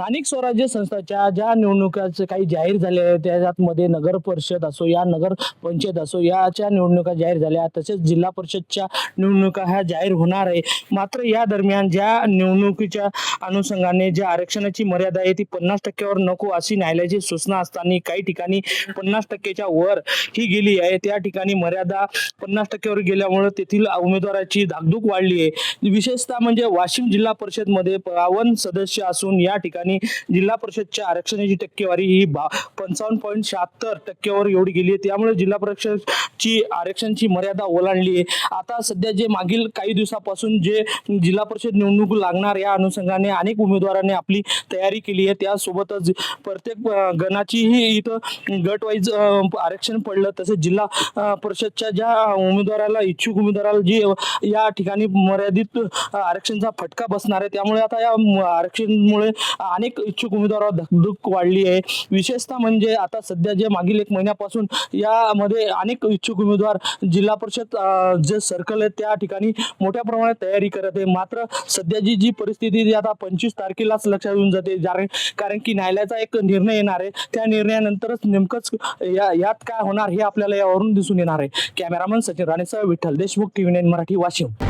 स्थानिक स्वराज्य संस्थाच्या ज्या निवडणुकाचे काही जाहीर झाले आहेत त्याच्यामध्ये नगर परिषद असो या नगर पंचायत असो याच्या निवडणुका जाहीर झाल्या तसेच जिल्हा परिषदच्या निवडणुका ह्या जाहीर होणार आहे. मात्र या दरम्यान ज्या निवडणुकीच्या अनुषंगाने ज्या आरक्षणाची मर्यादा आहे ती पन्नास टक्क्यावर नको अशी न्यायालयाची सूचना असताना काही ठिकाणी पन्नास टक्क्याच्या वर ही गेली आहे. त्या ठिकाणी मर्यादा पन्नास टक्क्यावर गेल्यामुळे तेथील उमेदवाराची धाकधूक वाढली आहे. विशेषतः म्हणजे वाशिम जिल्हा परिषदमध्ये बावन्न सदस्य असून या ठिकाणी आणि जिल्हा परिषदच्या आरक्षणाची टक्केवारी ही बा पंचावन्न पॉईंट शहात्तर टक्क्यावर एवढी गेली आहे. त्यामुळे जिल्हा परिषदची आरक्षणची मर्यादा ओलांडली आहे. आता सध्या जे मागील काही दिवसापासून जे जिल्हा परिषद निवडणूक लागणार या अनुषंगाने अनेक उमेदवारांनी आपली तयारी केली आहे. त्यासोबतच प्रत्येक गणाचीही इथं गट वाईज आरक्षण पडलं. तसेच जिल्हा परिषदच्या ज्या उमेदवाराला इच्छुक उमेदवाराला जी या ठिकाणी मर्यादित आरक्षणचा फटका बसणार आहे. त्यामुळे आता या आरक्षणमुळे अनेक इच्छुक उमेदवारावर धकधूक वाढली आहे. विशेषतः म्हणजे आता सध्या जे मागील एक महिन्यापासून यामध्ये अनेक इच्छुक उमेदवार जिल्हा परिषद जे सर्कल आहे त्या ठिकाणी मोठ्या प्रमाणात तयारी करत आहे. मात्र सध्याची जी परिस्थिती जी आता पंचवीस तारखेलाच लक्षात येऊन जाते. कारण कारण की न्यायालयाचा एक निर्णय येणार आहे. त्या निर्णयानंतरच नेमकंच या यात काय होणार हे आपल्याला यावरून दिसून येणार आहे. कॅमेरामन सचिन राणेसह विठ्ठल देशमुख टीव्ही नाईन मराठी वाशिम.